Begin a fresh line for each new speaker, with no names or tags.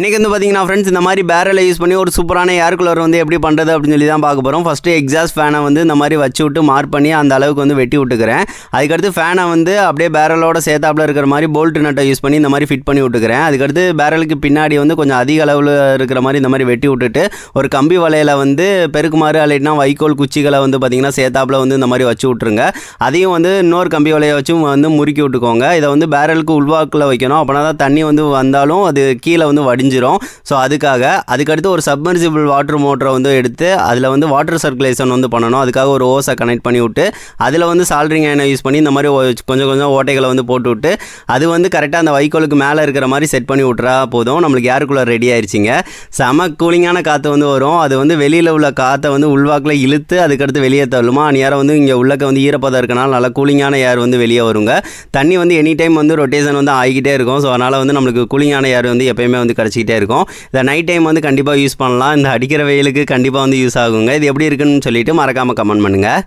இன்றைக்கி வந்து பார்த்தீங்கன்னா ஃப்ரெண்ட்ஸ் இந்த மாதிரி பேரலை யூஸ் பண்ணி ஒரு சூப்பரான ஏர் கூலர் வந்து எப்படி பண்ணுறது அப்படின்னு சொல்லி தான் பார்க்க போகிறோம் ஃபஸ்ட்டு எக்ஸாஸ்ட் ஃபேனை வந்து இந்த மாதிரி வச்சு விட்டு மார்க் பண்ணி அந்த அளவுக்கு வந்து வெட்டி விட்டுக்கிறேன். அதுக்கடுத்து ஃபேனை வந்து அப்படியே பேரலோட சேத்தாப்பில் இருக்கிற மாதிரி போல்ட் நட்டை யூஸ் பண்ணி இந்த மாதிரி ஃபிட் பண்ணி விட்டுக்கிறேன். அதுக்கடுத்து பேரலுக்கு பின்னாடி வந்து கொஞ்சம் அதிக அளவில் இருக்கிற மாதிரி இந்த மாதிரி வெட்டி விட்டுட்டு ஒரு கம்பி வலையில் வந்து பெருக்குமாறு அலைட்னா வைக்கோல் குச்சிகளை வந்து பார்த்திங்கன்னா சேத்தாப்பில் வந்து இந்த மாதிரி வச்சு விட்ருங்க அதையும் வந்து இன்னொரு கம்பி வலையை வச்சும் வந்து முறுக்கி விட்டுக்கோங்க. இதை வந்து பேரலுக்கு உள்வாக்கில் வைக்கணும். அப்படின்னா தான் தண்ணி வந்து வந்தாலும் அது கீழே வந்து முடிஞ்சிடும் ஸோ அதுக்காக அதுக்கடுத்து ஒரு சப்மர்சிபிள் வாட்டர் மோட்டரை வந்து எடுத்து அதில் வந்து வாட்டர் சர்க்குலேஷன் வந்து பண்ணணும். அதுக்காக ஒரு ஓஸை கனெக்ட் பண்ணி விட்டு அதில் வந்து சால்ட்ரிங் ஐனை யூஸ் பண்ணி இந்த மாதிரி கொஞ்சம் கொஞ்சம் ஓட்டைகளை வந்து போட்டு விட்டு அது வந்து கரெக்டாக அந்த வைக்கோலுக்கு மேலே இருக்கிற மாதிரி செட் பண்ணி விட்றா போதும். நம்மளுக்கு ஏர் ரெடி ஆயிடுச்சிங்க செம கூலிங்கான காற்று வந்து வரும். அது வந்து வெளியில் உள்ள காற்றை வந்து உள்வாக்கில் இழுத்து அதுக்கடுத்து வெளியே தள்ளுமா? நேரம் வந்து இங்கே உள்ளக்க வந்து ஈரப்பதம் இருக்கனால நல்லா கூலிங்கான ஏர் வந்து வெளியே வருங்க. தண்ணி வந்து எனி டைம் வந்து ரொட்டேஷன் வந்து ஆகிக்கிட்டே இருக்கும். ஸோ அதனால் வந்து நம்மளுக்கு கூலிங்கான ஏர் வந்து எப்பயுமே வந்து வச்சுக்கிட்டே இருக்கும். இதை நைட் டைம் வந்து கண்டிப்பாக யூஸ் பண்ணலாம். இந்த அடிக்கிற வெயிலுக்கு கண்டிப்பாக வந்து யூஸ் ஆகுங்க. இது எப்படி இருக்குன்னு சொல்லிட்டு மறக்காமல் கமெண்ட் பண்ணுங்கள்